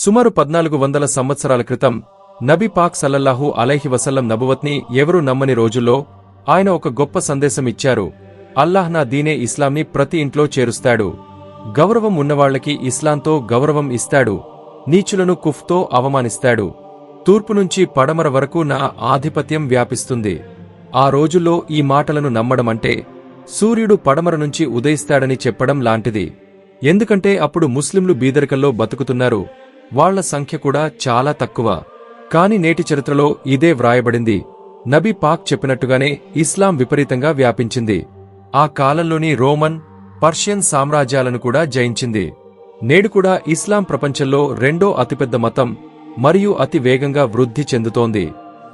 సుమారు పద్నాలుగు వందల సంవత్సరాల క్రితం నబీ పాక్ సల్లల్లాహు అలైహి వసల్లం నబువత్ని ఎవరూ నమ్మని రోజుల్లో ఆయన ఒక గొప్ప సందేశం ఇచ్చారు అల్లాహ్ నా దీనే ఇస్లాంని ప్రతి ఇంట్లో చేరుస్తాడు. గౌరవం ఉన్నవాళ్ళకి ఇస్లాంతో గౌరవం ఇస్తాడు. నీచులను కుఫ్తో అవమానిస్తాడు. తూర్పు నుంచి పడమర వరకు నా ఆధిపత్యం వ్యాపిస్తుంది. ఆ రోజుల్లో ఈ మాటలను నమ్మడమంటే సూర్యుడు పడమర నుంచి ఉదయిస్తాడని చెప్పడం లాంటిది. ఎందుకంటే అప్పుడు ముస్లింలు బీదరికల్లో బతుకుతున్నారు. వాళ్ళ సంఖ్య కూడా చాలా తక్కువ. కాని నేటి చరిత్రలో ఇదే వ్రాయబడింది. నబీ పాక్ చెప్పినట్టుగానే ఇస్లాం విపరీతంగా వ్యాపించింది. ఆ కాలంలోని రోమన్ పర్షియన్ సామ్రాజ్యాలను కూడా జయించింది. నేడు కూడా ఇస్లాం ప్రపంచంలో రెండో అతిపెద్ద మతం మరియు అతి వేగంగా వృద్ధి చెందుతోంది.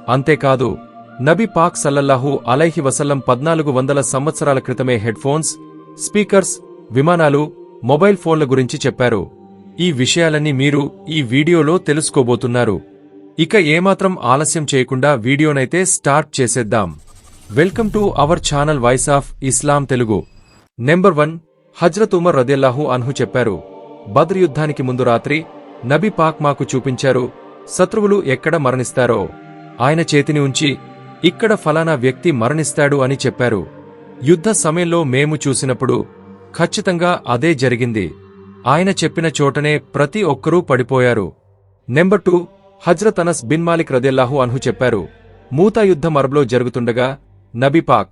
అంతేకాదు నబీ పాక్ సల్లల్లాహు అలైహి వసల్లం పద్నాలుగు వందల సంవత్సరాల క్రితమే హెడ్ఫోన్స్ స్పీకర్స్ విమానాలు మొబైల్ ఫోన్ల గురించి చెప్పారు. ఈ విషయాలన్నీ మీరు ఈ వీడియోలో తెలుసుకోబోతున్నారు. ఇక ఏమాత్రం ఆలస్యం చేయకుండా వీడియోనైతే స్టార్ట్ చేసేద్దాం. Welcome to our channel voice of Islam Telugu. Number one Hazrat Umar రదియల్లాహు అన్హు చెప్పారు బద్ర్ యుద్ధానికి ముందు రాత్రి నబీ పాక్ మాకు చూపించారు శత్రువులు ఎక్కడ మరణిస్తారో. ఆయన చేతిని ఉంచి ఇక్కడ ఫలానా వ్యక్తి మరణిస్తాడు అని చెప్పారు. యుద్ధ సమయంలో మేము చూసినప్పుడు ఖచ్చితంగా అదే జరిగింది. ఆయన చెప్పిన చోటనే ప్రతి ఒక్కరూ పడిపోయారు. Number two Hazrat Anas bin Malik రదెల్లాహు అన్హు చెప్పారు మూతా యుద్ధం అరబ్లో జరుగుతుండగా నబీపాక్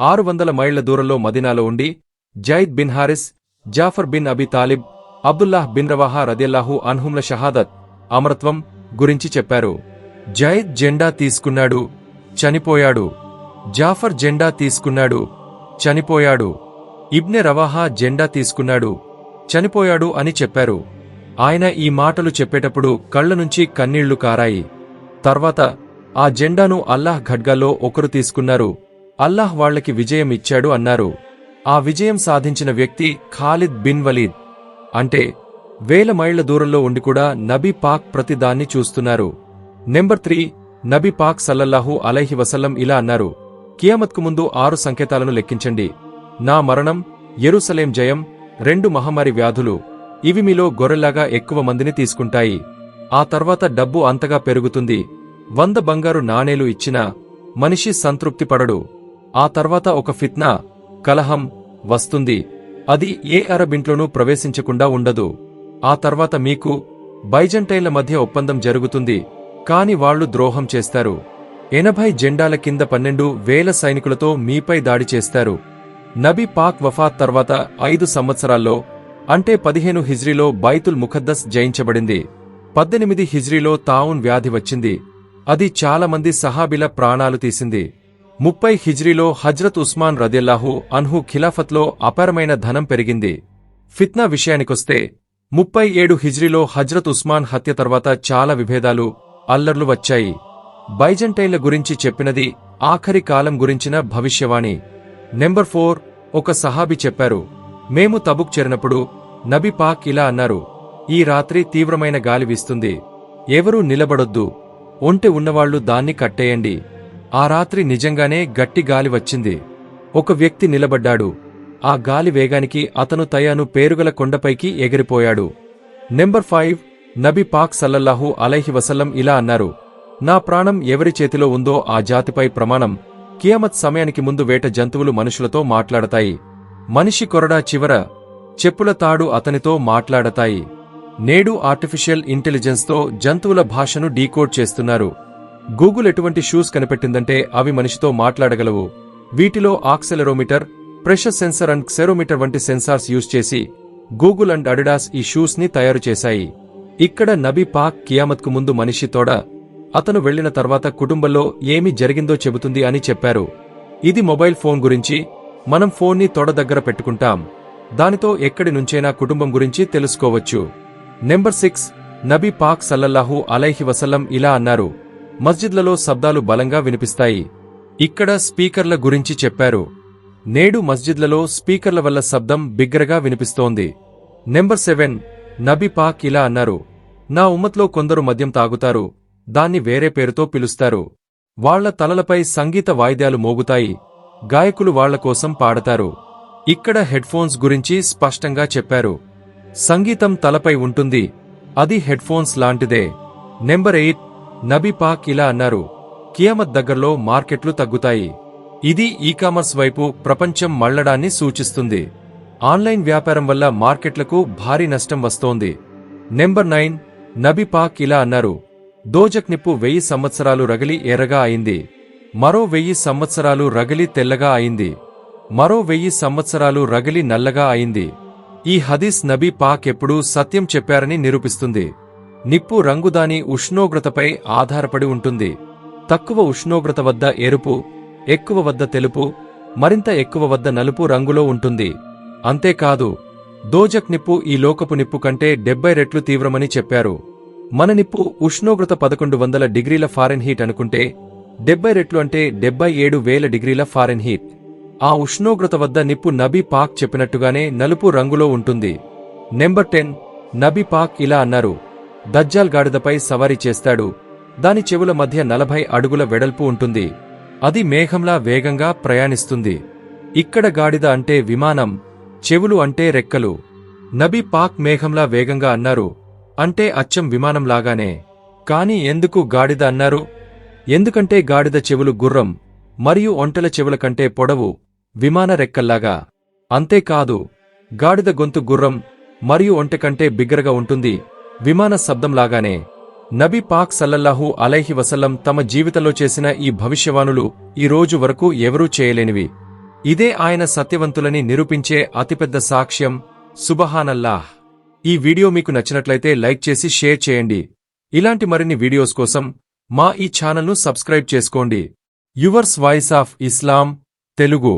ఆరు వందల మైళ్ళ దూరంలో మదీనాలో ఉండి zaid bin Harris Jafar bin అబీ Talib Abdullah bin రవాహా రదెల్లాహు అన్హుంల షహాదత్ అమరత్వం గురించి చెప్పారు. జైద్ జెండా తీసుకున్నాడు చనిపోయాడు. జాఫర్ జెండా తీసుకున్నాడు చనిపోయాడు. ఇబ్నె రవాహా జెండా తీసుకున్నాడు. చనిపోయాడు అని చెప్పారు. ఆయన ఈ మాటలు చెప్పేటప్పుడు కళ్ళ నుంచి కన్నీళ్ళు కారాయి. తర్వాత ఆ జెండాను అల్లాహ్ ఖడ్గాలో ఒకరు తీసుకున్నారు. అల్లాహ్ వాళ్ళకి విజయం ఇచ్చాడు అన్నారు. ఆ విజయం సాధించిన వ్యక్తి ఖాలిద్ బిన్ వలీద్. అంటే వేల మైళ్ళ దూరంలో ఉండి కూడా నబీ పాక్ ప్రతిదాన్ని చూస్తున్నారు. నెంబర్ త్రీ నబీ పాక్ సల్లల్లాహు అలైహి వసల్లం ఇలా అన్నారు. కియామత్కు ముందు ఆరు సంకేతాలను లెక్కించండి. నా మరణం ఎరుసలేం జయం రెండు మహమ్మారి వ్యాధులు ఇవి మీలో గొర్రెలాగా ఎక్కువ మందిని తీసుకుంటాయి. ఆ తర్వాత డబ్బు అంతగా పెరుగుతుంది. వంద బంగారు నాణేలు ఇచ్చినా మనిషి సంతృప్తి పడడు. ఆ తర్వాత ఒక ఫిత్నా కలహం వస్తుంది. అది ఏ అరబింట్లోనూ ప్రవేశించకుండా ఉండదు. ఆ తర్వాత మీకు బైజంటైన్ల మధ్య ఒప్పందం జరుగుతుంది. కాని వాళ్ళు ద్రోహం చేస్తారు. ఎనభై జెండాల కింద పన్నెండు వేల సైనికులతో మీపై దాడి చేస్తారు. నబీ పాక్ వఫాత్ తర్వాత ఐదు సంవత్సరాల్లో అంటే పదిహేను హిజ్రీలో బైతుల్ ముఖద్దస్ జయించబడింది. పద్దెనిమిది హిజ్రీలో తావున్ వ్యాధి వచ్చింది. అది చాలా మంది సహాబిల ప్రాణాలు తీసింది. ముప్పై హిజ్రీలో హజ్రత్ ఉస్మాన్ రదిల్లాహు అన్హు ఖిలాఫత్లో అపారమైన ధనం పెరిగింది. ఫిత్నా విషయానికొస్తే ముప్పై ఏడు హిజ్రీలో హజ్రత్ ఉస్మాన్ హత్య తర్వాత చాలా విభేదాలు అల్లర్లు వచ్చాయి. బైజంటైన్ల గురించి చెప్పినది ఆఖరి కాలం గురించిన భవిష్యవాణి. నెంబర్ ఫోర్ ఒక సహాబి చెప్పారు మేము తబుక్ చేరినప్పుడు నబీ పాక్ ఇలా అన్నారు ఈ రాత్రి తీవ్రమైన గాలి వీస్తుంది ఎవరూ నిలబడొద్దు ఒంటె ఉన్నవాళ్ళు దాన్ని కట్టేయండి ఆ రాత్రి నిజంగానే గట్టి గాలి వచ్చింది. ఒక వ్యక్తి నిలబడ్డాడు ఆ గాలి వేగానికి అతను తయాను పేరుగల కొండపైకి ఎగిరిపోయాడు. నెంబర్ ఫైవ్ నబీ పాక్ సల్లల్లాహు అలైహి వసల్లం ఇలా అన్నారు నా ప్రాణం ఎవరి చేతిలో ఉందో ఆ జాతిపై ప్రమాణం కియామత్ సమయానికి ముందు వేట జంతువులు మనుషులతో మాట్లాడతాయి. మనిషి కొరడా చివర చెప్పుల తాడు అతనితో మాట్లాడతాయి. నేడు ఆర్టిఫిషియల్ ఇంటెలిజెన్స్తో జంతువుల భాషను డీకోడ్ చేస్తున్నారు. గూగుల్ ఎటువంటి షూస్ కనిపెట్టిందంటే అవి మనిషితో మాట్లాడగలవు. వీటిలో accelerometer pressure sensor and xerometer వంటి సెన్సార్స్ యూజ్ చేసి గూగుల్ అండ్ అడిడాస్ ఈ షూస్ని తయారు చేశాయి. ఇక్కడ నబీ పాక్ కియామత్కు ముందు మనిషి తోడ అతను వెళ్ళిన తర్వాత కుటుంబంలో ఏమి జరిగిందో చెబుతుంది అని చెప్పారు. ఇది మొబైల్ ఫోన్ గురించి మనం ఫోన్ని తొడ దగ్గర పెట్టుకుంటాం. దానితో ఎక్కడి నుంచైనా కుటుంబం గురించి తెలుసుకోవచ్చు. నెంబర్ సిక్స్ నబీ పాక్ సల్లల్లాహు అలైహి వసల్లం ఇలా అన్నారు. మస్జిద్లలో శబ్దాలు బలంగా వినిపిస్తాయి. ఇక్కడ స్పీకర్ల గురించి చెప్పారు. నేడు మస్జిద్లలో స్పీకర్ల వల్ల శబ్దం బిగ్గరగా వినిపిస్తోంది. నెంబర్ సెవెన్ నబీ పాక్ ఇలా అన్నారు. నా ఉమ్మత్లో కొందరు మద్యం తాగుతారు. దాన్ని వేరే పేరుతో పిలుస్తారు. వాళ్ళ తలలపై సంగీత వాయిద్యాలు మోగుతాయి. గాయకులు వాళ్ళ కోసం పాడతారు. ఇక్కడ హెడ్ఫోన్స్ గురించి స్పష్టంగా చెప్పారు. సంగీతం తలపై ఉంటుంది. అది హెడ్ఫోన్స్ లాంటిదే. నెంబర్ ఎయిట్ నబీ పాక్ ఇలా అన్నారు. కియామత్ దగ్గరలో మార్కెట్లు తగ్గుతాయి. ఇది ఈ కామర్స్ వైపు ప్రపంచం మళ్ళడాన్ని సూచిస్తుంది. ఆన్లైన్ వ్యాపారం వల్ల మార్కెట్లకు భారీ నష్టం వస్తోంది. నెంబర్ నైన్ నబీ పాక్ ఇలా అన్నారు. దోజక్ నిప్పు వెయ్యి సంవత్సరాలు రగిలి ఎర్రగా అయింది. మరో వెయ్యి సంవత్సరాలు రగిలి తెల్లగా అయింది. మరో వెయ్యి సంవత్సరాలు రగిలి నల్లగా అయింది. ఈ హదీస్ నబీ పాక్ ఎప్పుడూ సత్యం చెప్పారని నిరూపిస్తుంది. నిప్పు రంగు దాని ఉష్ణోగ్రతపై ఆధారపడి ఉంటుంది. తక్కువ ఉష్ణోగ్రత వద్ద ఎరుపు ఎక్కువ వద్ద తెలుపు మరింత ఎక్కువ వద్ద నలుపు రంగులో ఉంటుంది. అంతేకాదు దోజక్ నిప్పు ఈ లోకపు నిప్పు కంటే డెబ్బై రెట్లు తీవ్రమని చెప్పారు. మన నిప్పు ఉష్ణోగ్రత పదకొండు వందల డిగ్రీల ఫారెన్హీట్ అనుకుంటే డెబ్బై రెట్లు అంటే డెబ్బై ఏడు వేల డిగ్రీల ఫారెన్హీట్. ఆ ఉష్ణోగ్రత వద్ద నిప్పు నబీ పాక్ చెప్పినట్టుగానే నలుపు రంగులో ఉంటుంది. నెంబర్ టెన్ నబీ పాక్ ఇలా అన్నారు. దజ్జాల్ గాడిదపై సవారీ చేస్తాడు. దాని చెవుల మధ్య నలభై అడుగుల వెడల్పు ఉంటుంది. అది మేఘంలా వేగంగా ప్రయాణిస్తుంది. ఇక్కడ గాడిద అంటే విమానం చెవులు అంటే రెక్కలు. నబీ పాక్ మేఘంలా వేగంగా అన్నారు. అంటే అచ్చం విమానంలాగానే. కాని ఎందుకు గాడిద అన్నారు? ఎందుకంటే గాడిద చెవులు గుర్రం మరియు ఒంటెల చెవుల కంటే పొడవు విమాన రెక్కల్లాగా. అంతేకాదు గాడిద గొంతు గుర్రం మరియు ఒంటె కంటే బిగ్గరగా ఉంటుంది విమాన శబ్దంలాగానే. నబీ పాక్ సల్లల్లాహు అలైహి వసల్లం తమ జీవితంలో చేసిన ఈ భవిష్యవాణులు ఈ రోజు వరకు ఎవరూ చేయలేనివి. ఇదే ఆయన సత్యవంతులని నిరూపించే అతిపెద్ద సాక్ష్యం సుబహానల్లాహ్. ఈ వీడియో మీకు నచ్చినట్లయితే లైక్ చేసి షేర్ చేయండి. ఇలాంటి మరిన్ని వీడియోస్ కోసం మా ఈ ఛానల్ను సబ్స్క్రైబ్ చేసుకోండి. Yours voice of Islam Telugu.